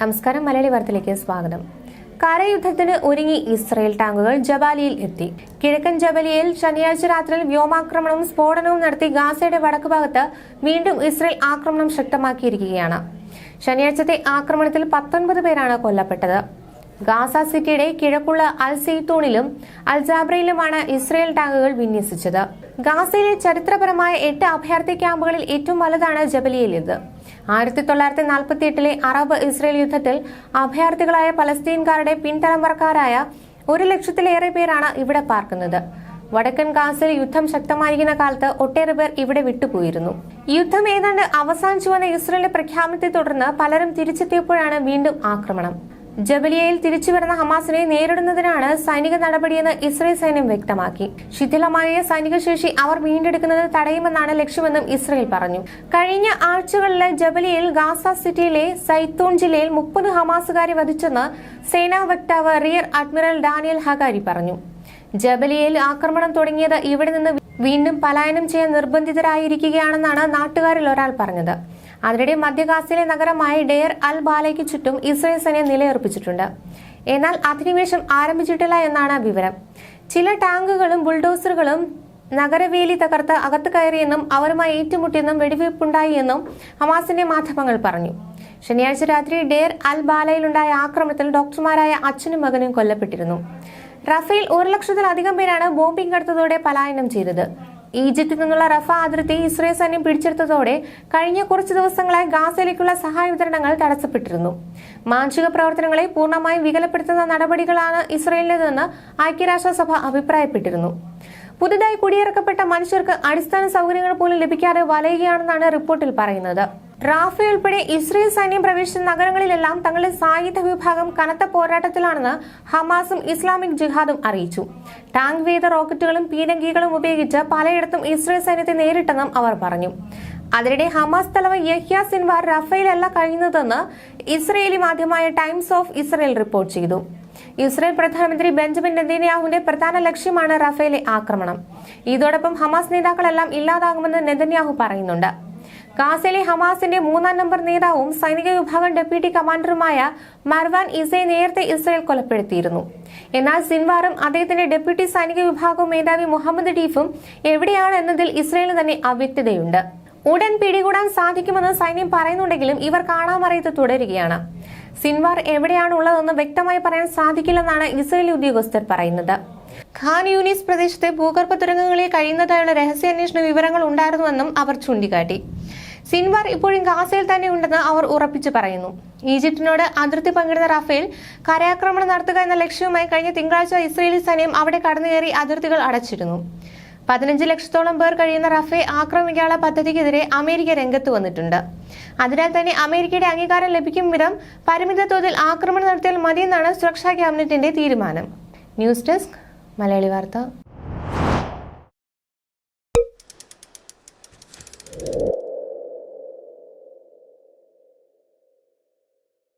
നമസ്കാരം മലയാളി വാർത്തയിലേക്ക് സ്വാഗതം. കരയുദ്ധത്തിന് ഒരുങ്ങി ഇസ്രയേൽ ടാങ്കുകൾ ജബാലിയിൽ എത്തി. കിഴക്കൻ ജബലിയിൽ ശനിയാഴ്ച രാത്രിയിൽ വ്യോമാക്രമണവും സ്ഫോടനവും നടത്തി ഗാസയുടെ വടക്ക് ഭാഗത്ത് വീണ്ടും ഇസ്രയേൽ ആക്രമണം ശക്തമാക്കിയിരിക്കുകയാണ്. ശനിയാഴ്ചത്തെ ആക്രമണത്തിൽ പത്തൊൻപത് പേരാണ് കൊല്ലപ്പെട്ടത്. ഗാസ സിറ്റിയുടെ കിഴക്കുള്ള അൽ സെയ്ത്തൂണിലും അൽ ജാബ്രയിലുമാണ് ഇസ്രയേൽ ടാങ്കുകൾ വിന്യസിച്ചത്. ഗാസയിലെ ചരിത്രപരമായ എട്ട് അഭയാർത്ഥി ക്യാമ്പുകളിൽ ഏറ്റവും വലുതാണ് ജബലിയിലേത് ആയിരത്തി തൊള്ളായിരത്തി നാൽപ്പത്തി എട്ടിലെ അറബ് ഇസ്രയേൽ യുദ്ധത്തിൽ അഭയാർത്ഥികളായ പലസ്തീൻകാരുടെ പിൻതലമുറക്കാരായ ഒരു ലക്ഷത്തിലേറെ പേരാണ് ഇവിടെ പാർക്കുന്നത്. വടക്കൻ ഗാസയിൽ യുദ്ധം ശക്തമായിരിക്കുന്ന കാലത്ത് ഒട്ടേറെ പേർ ഇവിടെ വിട്ടുപോയിരുന്നു. യുദ്ധം ഏതാണ്ട് അവസാനിച്ചുവെന്ന ഇസ്രയേലിന്റെ പ്രഖ്യാപനത്തെ തുടർന്ന് പലരും തിരിച്ചെത്തിയപ്പോഴാണ് വീണ്ടും ആക്രമണം. ജബലിയയിൽ തിരിച്ചുവരുന്ന ഹമാസിനെ നേരിടുന്നതിനാണ് സൈനിക നടപടിയെന്ന് ഇസ്രയേൽ സൈന്യം വ്യക്തമാക്കി. ശിഥിലമായ സൈനിക ശേഷി അവർ വീണ്ടെടുക്കുന്നത് തടയുമെന്നാണ് ലക്ഷ്യമെന്നും ഇസ്രയേൽ പറഞ്ഞു. കഴിഞ്ഞ ആഴ്ചകളിലെ ജബലിയയിൽ ഗാസ സിറ്റിയിലെ സൈത്തൂൺ ജില്ലയിൽ മുപ്പത് ഹമാസുകാരെ വധിച്ചെന്ന് സേനാ വക്താവ് റിയർ അഡ്മിറൽ ഡാനിയൽ ഹഗാരി പറഞ്ഞു. ജബലിയയിൽ ആക്രമണം തുടങ്ങിയത് ഇവിടെ നിന്ന് വീണ്ടും പലായനം ചെയ്യാൻ നിർബന്ധിതരായിരിക്കുകയാണെന്നാണ് നാട്ടുകാരിൽ ഒരാൾ പറഞ്ഞത്. അതിനിടെ മധ്യഗാസിലെ നഗരമായ ഡെയർ അൽ ബാലയ്ക്ക് ചുറ്റും ഇസ്രയേൽ സൈന്യം നിലയുറപ്പിച്ചിട്ടുണ്ട്. എന്നാൽ അധിനിവേശം ആരംഭിച്ചിട്ടില്ല എന്നാണ് വിവരം. ചില ടാങ്കുകളും ബുൾഡോസറുകളും നഗരവേലി തകർത്ത് അകത്ത് കയറിയെന്നും അവരുമായി ഏറ്റുമുട്ടിയെന്നും വെടിവയ്പുണ്ടായി എന്നും ഹമാസിന്റെ മാധ്യമങ്ങൾ പറഞ്ഞു. ശനിയാഴ്ച രാത്രി ഡെയർ അൽ ബാലയിലുണ്ടായ ആക്രമണത്തിൽ ഡോക്ടർമാരായ അച്ഛനും മകനും കൊല്ലപ്പെട്ടിരുന്നു. റഫേൽ ഒരു ലക്ഷത്തിലധികം പേരാണ് ബോംബിംഗ് നടത്തതോടെ പലായനം ചെയ്തത്. ഈജിപ്തിൽ നിന്നുള്ള റഫ അതിർത്തി ഇസ്രയേൽ സൈന്യം പിടിച്ചെടുത്തതോടെ കഴിഞ്ഞ കുറച്ച് ദിവസങ്ങളായി ഗാസയിലേക്കുള്ള സഹായ വിതരണങ്ങൾ തടസ്സപ്പെട്ടിരുന്നു. മാനുഷിക പ്രവർത്തനങ്ങളെ പൂർണമായും വികലപ്പെടുത്തുന്ന നടപടികളാണ് ഇസ്രയേലിന്റേതെന്ന് ഐക്യരാഷ്ട്രസഭ അഭിപ്രായപ്പെട്ടിരുന്നു. പുതുതായി കുടിയിറക്കപ്പെട്ട മനുഷ്യർക്ക് അടിസ്ഥാന സൗകര്യങ്ങൾ പോലും ലഭിക്കാതെ വലയുകയാണെന്നാണ് റിപ്പോർട്ടിൽ പറയുന്നത്. റാഫി ഉൾപ്പെടെ ഇസ്രയേൽ സൈന്യം പ്രവേശിച്ച നഗരങ്ങളിലെല്ലാം തങ്ങളുടെ സായുധ വിഭാഗം കനത്ത പോരാട്ടത്തിലാണെന്ന് ഹമാസും ഇസ്ലാമിക് ജിഹാദും അറിയിച്ചു. ടാങ്ക് വേദ റോക്കറ്റുകളും പീരങ്കികളും ഉപയോഗിച്ച് പലയിടത്തും ഇസ്രയേൽ സൈന്യത്തെ നേരിട്ടെന്നും അവർ പറഞ്ഞു. അതിനിടെ ഹമാസ് തലവൻ യഹ്യ സിൻവാർ റഫേലല്ല കഴിയുന്നതെന്ന് ഇസ്രയേലി മാധ്യമമായ ടൈംസ് ഓഫ് ഇസ്രയേൽ റിപ്പോർട്ട് ചെയ്തു. ഇസ്രയേൽ പ്രധാനമന്ത്രി ബെഞ്ചമിൻ നെതന്യാഹുവിന്റെ പ്രധാന ലക്ഷ്യമാണ് റഫേലെ ആക്രമണം. ഇതോടൊപ്പം ഹമാസ് നേതാക്കളെല്ലാം ഇല്ലാതാകുമെന്ന് നെതന്യാഹു പറയുന്നുണ്ട്. ഗാസയിലെ ഹമാസിന്റെ മൂന്നാം നമ്പർ നേതാവും സൈനിക വിഭാഗം ഡെപ്യൂട്ടി കമാൻഡറുമായ മർവാൻ ഇസയെ നേരത്തെ ഇസ്രയേൽ കൊലപ്പെടുത്തിയിരുന്നു. എന്നാൽ സിൻവാറും അദ്ദേഹത്തിന്റെ ഡെപ്യൂട്ടി സൈനിക വിഭാഗം മേധാവി മുഹമ്മദ് ഡീഫും എവിടെയാണ് എന്നതിൽ ഇസ്രയേലിന് തന്നെ അവ്യക്തതയുണ്ട്. ഉടൻ പിടികൂടാൻ സാധിക്കുമെന്ന് സൈന്യം പറയുന്നുണ്ടെങ്കിലും ഇവർ കാണാമറിയത്ത് തുടരുകയാണ്. സിൻവാർ എവിടെയാണ് ഉള്ളതെന്ന് വ്യക്തമായി പറയാൻ സാധിക്കില്ലെന്നാണ് ഇസ്രയേലി ഉദ്യോഗസ്ഥർ പറയുന്നത്. ഖാൻ യൂനിസ് പ്രദേശത്തെ ഭൂഗർഭ തുരങ്കങ്ങളിൽ കഴിയുന്നതായുള്ള രഹസ്യാന്വേഷണ വിവരങ്ങൾ ഉണ്ടായിരുന്നുവെന്നും അവർ ചൂണ്ടിക്കാട്ടി. സിൻവാർ ഇപ്പോഴും ഗാസയിൽ തന്നെ ഉണ്ടെന്ന് അവർ ഉറപ്പിച്ചു പറയുന്നു. ഈജിപ്തിനോട് അതിർത്തി പങ്കിടുന്ന റഫേൽ കരയാക്രമണം നടത്തുക എന്ന ലക്ഷ്യവുമായി കഴിഞ്ഞ തിങ്കളാഴ്ച ഇസ്രയേലി സൈന്യം അവിടെ കടന്നുകയറി അതിർത്തികൾ അടച്ചിരുന്നു. പതിനഞ്ച് ലക്ഷത്തോളം പേർ കഴിയുന്ന റഫേ ആക്രമിക്കാനുള്ള പദ്ധതിക്കെതിരെ അമേരിക്ക രംഗത്ത് വന്നിട്ടുണ്ട്. അതിനാൽ തന്നെ അമേരിക്കയുടെ അംഗീകാരം ലഭിക്കും വിധം പരിമിത തോതിൽ ആക്രമണം നടത്തിയാൽ മതിയെന്നാണ് സുരക്ഷാ ക്യാബിനറ്റിന്റെ തീരുമാനം. ന്യൂസ് ഡെസ്ക് മലയാളി വാർത്ത.